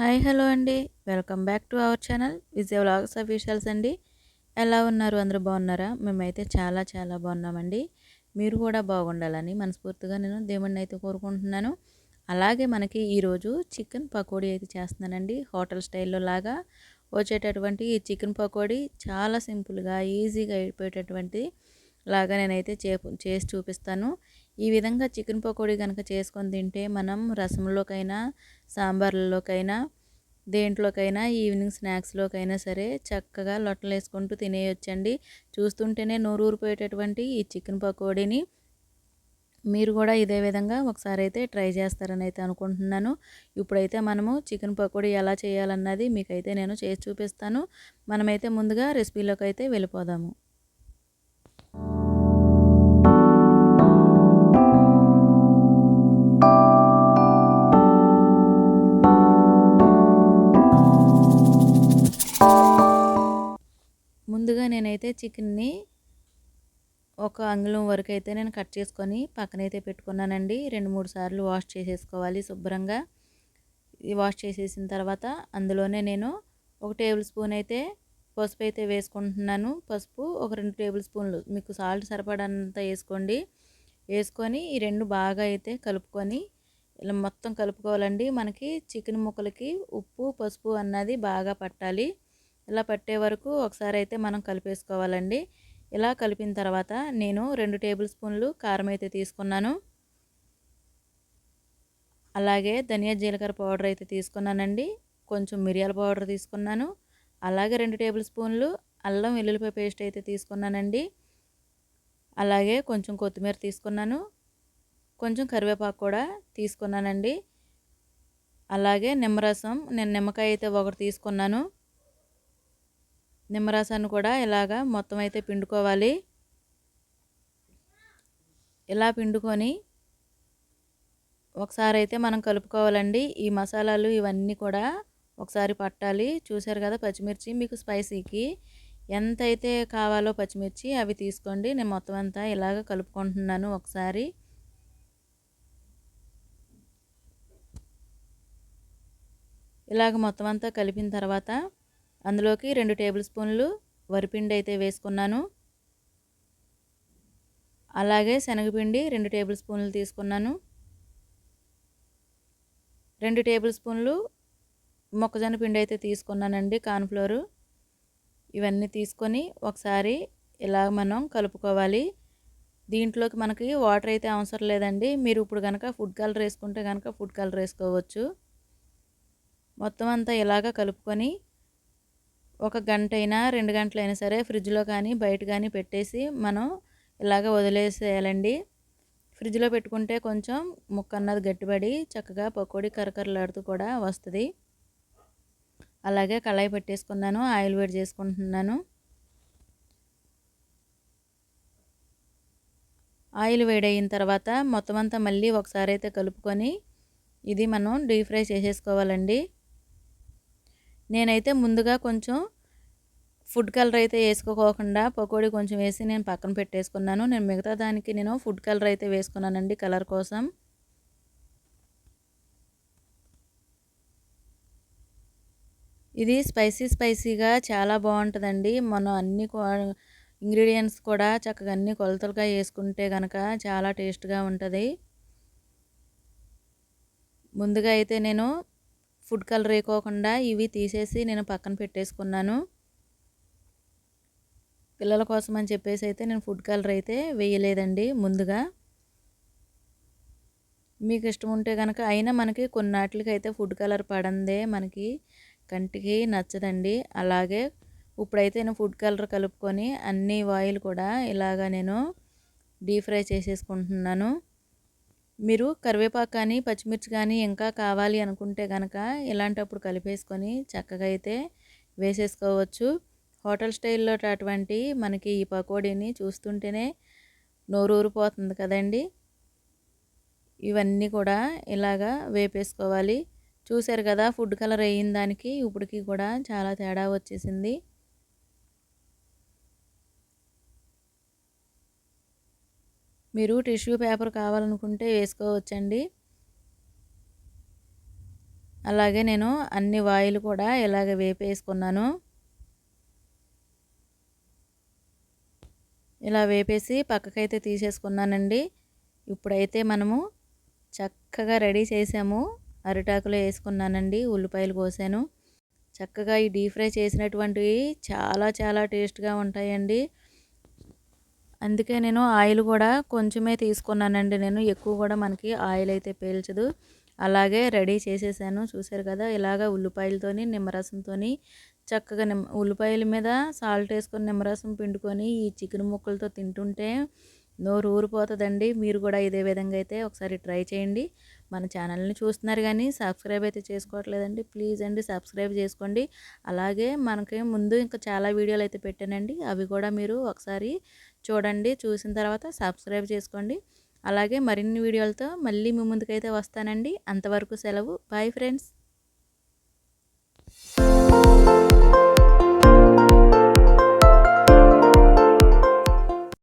Hi hello అండి. Welcome back to our channel. Vijaya vlogs officials అండి. ఎలా ఉన్నారు? అందరూ బాగున్నారా? మేమైతే చాలా చాలా బాగున్నామండి. మీరు కూడా బాగుండాలని మనస్ఫూర్తిగా నేను దేవుణ్ణి అయితే కోరుకుంటున్నాను. అలాగే మనకి ఈరోజు చికెన్ పకోడీ అయితే చేస్తున్నానండి. హోటల్ స్టైల్లో లాగా వచ్చేటటువంటి ఈ చికెన్ పకోడీ చాలా సింపుల్గా ఈజీగా అయిపోయేటటువంటి లాగా నేనైతే చే చేసి చూపిస్తాను. ఈ విధంగా చికెన్ పకోడీ కనుక చేసుకొని తింటే మనం రసంలోకైనా సాంబార్లలోకైనా దేంట్లోకైనా ఈవినింగ్ స్నాక్స్లోకైనా సరే చక్కగా లొట్టలు వేసుకుంటూ తినేయొచ్చండి. చూస్తుంటేనే నోరు ఊరిపోయేటటువంటి ఈ చికెన్ పకోడీని మీరు కూడా ఇదే విధంగా ఒకసారి అయితే ట్రై చేస్తారని అయితే అనుకుంటున్నాను. ఇప్పుడైతే మనము చికెన్ పకోడీ ఎలా చేయాలన్నది మీకైతే నేను చేసి చూపిస్తాను. మనమైతే ముందుగా రెసిపీలోకి అయితే వెళ్ళిపోదాము. నేనైతే చికెన్ని ఒక అంగుళం వరకు అయితే నేను కట్ చేసుకొని పక్కనైతే పెట్టుకున్నానండి. రెండు మూడు సార్లు వాష్ చేసేసుకోవాలి శుభ్రంగా. వాష్ చేసేసిన తర్వాత అందులోనే నేను ఒక టేబుల్ స్పూన్ అయితే పసుపు అయితే వేసుకుంటున్నాను. పసుపు ఒక రెండు టేబుల్ స్పూన్లు. మీకు సాల్ట్ సరిపడంత వేసుకోండి. వేసుకొని ఈ రెండు బాగా అయితే కలుపుకొని ఇలా మొత్తం కలుపుకోవాలండి. మనకి చికెన్ ముక్కలకి ఉప్పు పసుపు అన్నది బాగా పట్టాలి. ఇలా పట్టే వరకు ఒకసారి అయితే మనం కలిపేసుకోవాలండి. ఇలా కలిపిన తర్వాత నేను రెండు టేబుల్ స్పూన్లు కారం అయితే తీసుకున్నాను. అలాగే ధనియా జీలకర్ర పౌడర్ అయితే తీసుకున్నానండి. కొంచెం మిరియాల పౌడర్ తీసుకున్నాను. అలాగే రెండు టేబుల్ స్పూన్లు అల్లం వెల్లుల్లిపాయ పేస్ట్ అయితే తీసుకున్నానండి. అలాగే కొంచెం కొత్తిమీర తీసుకున్నాను. కొంచెం కరివేపాకు కూడా తీసుకున్నానండి. అలాగే నిమ్మరసం నేను నిమ్మకాయ అయితే ఒకటి తీసుకున్నాను. నిమ్మరసాన్ని కూడా ఇలాగా మొత్తం అయితే పిండుకోవాలి. ఇలా పిండుకొని ఒకసారి అయితే మనం కలుపుకోవాలండి. ఈ మసాలాలు ఇవన్నీ కూడా ఒకసారి పట్టాలి. చూసారు కదా పచ్చిమిర్చి మీకు స్పైసీకి ఎంత అయితే కావాలో పచ్చిమిర్చి అవి తీసుకోండి. నేను మొత్తం అంతా ఇలాగ కలుపుకుంటున్నాను ఒకసారి. ఇలాగ మొత్తం అంతా కలిపిన తర్వాత అందులోకి రెండు టేబుల్ స్పూన్లు వరిపిండి అయితే వేసుకున్నాను. అలాగే శనగపిండి రెండు టేబుల్ స్పూన్లు తీసుకున్నాను. రెండు టేబుల్ స్పూన్లు మొక్కజొన్న పిండి అయితే తీసుకున్నానండి కార్న్ఫ్లోరు. ఇవన్నీ తీసుకొని ఒకసారి ఇలా మనం కలుపుకోవాలి. దీంట్లోకి మనకి వాటర్ అయితే అవసరం లేదండి. మీరు ఇప్పుడు కనుక ఫుడ్ కలర్ వేసుకుంటే కనుక ఫుడ్ కలర్ వేసుకోవచ్చు. మొత్తం అంతా ఇలాగ కలుపుకొని ఒక గంట అయినా రెండు గంటలైనా సరే ఫ్రిడ్జ్లో కానీ బయట కానీ పెట్టేసి మనం ఇలాగ వదిలేసేయాలండి. ఫ్రిడ్జ్లో పెట్టుకుంటే కొంచెం ముక్క అన్నది గట్టిపడి చక్కగా పకోడీ కరకరలాడుతూ కూడా వస్తుంది. అలాగే కళాయి పెట్టేసుకున్నాను ఆయిల్ వేడి చేసుకుంటున్నాను. ఆయిల్ వేడయిన తర్వాత మొత్తం అంతా మళ్ళీ ఒకసారి అయితే కలుపుకొని ఇది మనం డీప్ ఫ్రై చేసేసుకోవాలండి. నేనైతే ముందుగా కొంచెం ఫుడ్ కలర్ అయితే వేసుకోకుండా పకోడీ కొంచెం వేసి నేను పక్కన పెట్టేసుకున్నాను. నేను మిగతా దానికి నేను ఫుడ్ కలర్ అయితే వేసుకున్నానండి కలర్ కోసం. ఇది స్పైసీ స్పైసీగా చాలా బాగుంటుందండి. మనం అన్ని ఇంగ్రీడియంట్స్ కూడా చక్కగా అన్ని కొలతలుగా వేసుకుంటే కనుక చాలా టేస్ట్గా ఉంటుంది. ముందుగా అయితే నేను ఫుడ్ కలర్ వేయకోకుండా ఇవి తీసేసి నేను పక్కన పెట్టేసుకున్నాను. పిల్లల కోసం అని చెప్పేసి అయితే నేను ఫుడ్ కలర్ అయితే వేయలేదండి ముందుగా. మీకు ఇష్టం ఉంటే కనుక అయినా మనకి కొన్నాటికి అయితే ఫుడ్ కలర్ పడందే మనకి కంటికి నచ్చదండి. అలాగే ఇప్పుడైతే నేను ఫుడ్ కలర్ కలుపుకొని అన్ని ఆయిల్ కూడా ఇలాగా నేను డీప్ ఫ్రై చేసేసుకుంటున్నాను. మీరు కరివేపాకు కానీ పచ్చిమిర్చి కానీ ఇంకా కావాలి అనుకుంటే కనుక ఇలాంటప్పుడు కలిపేసుకొని చక్కగా అయితే వేసేసుకోవచ్చు. హోటల్ స్టైల్లో అటువంటి మనకి ఈ పకోడీని చూస్తుంటేనే నోరూరిపోతుంది కదండి. ఇవన్నీ కూడా ఇలాగా వేపేసుకోవాలి. చూశారు కదా ఫుడ్ కలర్ అయిన దానికి ఇప్పటికి కూడా చాలా తేడా వచ్చేసింది. మీరు టిష్యూ పేపర్ కావాలనుకుంటే వేసుకోవచ్చండి. అలాగే నేను అన్ని వాయిలు కూడా ఇలాగ వేపేసుకున్నాను. ఇలా వేపేసి పక్కకైతే తీసేసుకున్నానండి. ఇప్పుడైతే మనము చక్కగా రెడీ చేసాము. అరిటాకులో వేసుకున్నానండి. ఉల్లిపాయలు కోసాను. చక్కగా ఈ డీప్ ఫ్రై చేసినటువంటివి చాలా చాలా టేస్ట్గా ఉంటాయండి. అందుకే నేను ఆయిల్ కూడా కొంచెమే తీసుకున్నానండి నేను. ఎక్కువ కూడా మనకి ఆయిల్ అయితే పీల్చదు. అలాగే రెడీ చేసేసాను. చూసారు కదా ఇలాగ ఉల్లిపాయలతోని నిమ్మరసంతో చక్కగా నిమ్మ ఉల్లిపాయల మీద సాల్ట్ వేసుకొని నిమ్మరసం పిండుకొని ఈ చికెన్ ముక్కలతో తింటుంటే నోరు ఊరిపోతుందండి. మీరు కూడా ఇదే విధంగా అయితే ఒకసారి ట్రై చేయండి. మన ఛానల్ని చూస్తున్నారు కానీ సబ్స్క్రైబ్ అయితే చేసుకోవట్లేదండి. ప్లీజ్ అండి సబ్స్క్రైబ్ చేసుకోండి. అలాగే మనకి ముందు ఇంకా చాలా వీడియోలు అయితే పెట్టానండి. అవి కూడా మీరు ఒకసారి చూడండి చూసిన తర్వాత సబ్స్క్రైబ్ చేసుకోండి. అలాగే మరిన్ని వీడియోలతో మళ్ళీ మీ ముందుకైతే వస్తానండి. అంతవరకు సెలవు. Bye friends.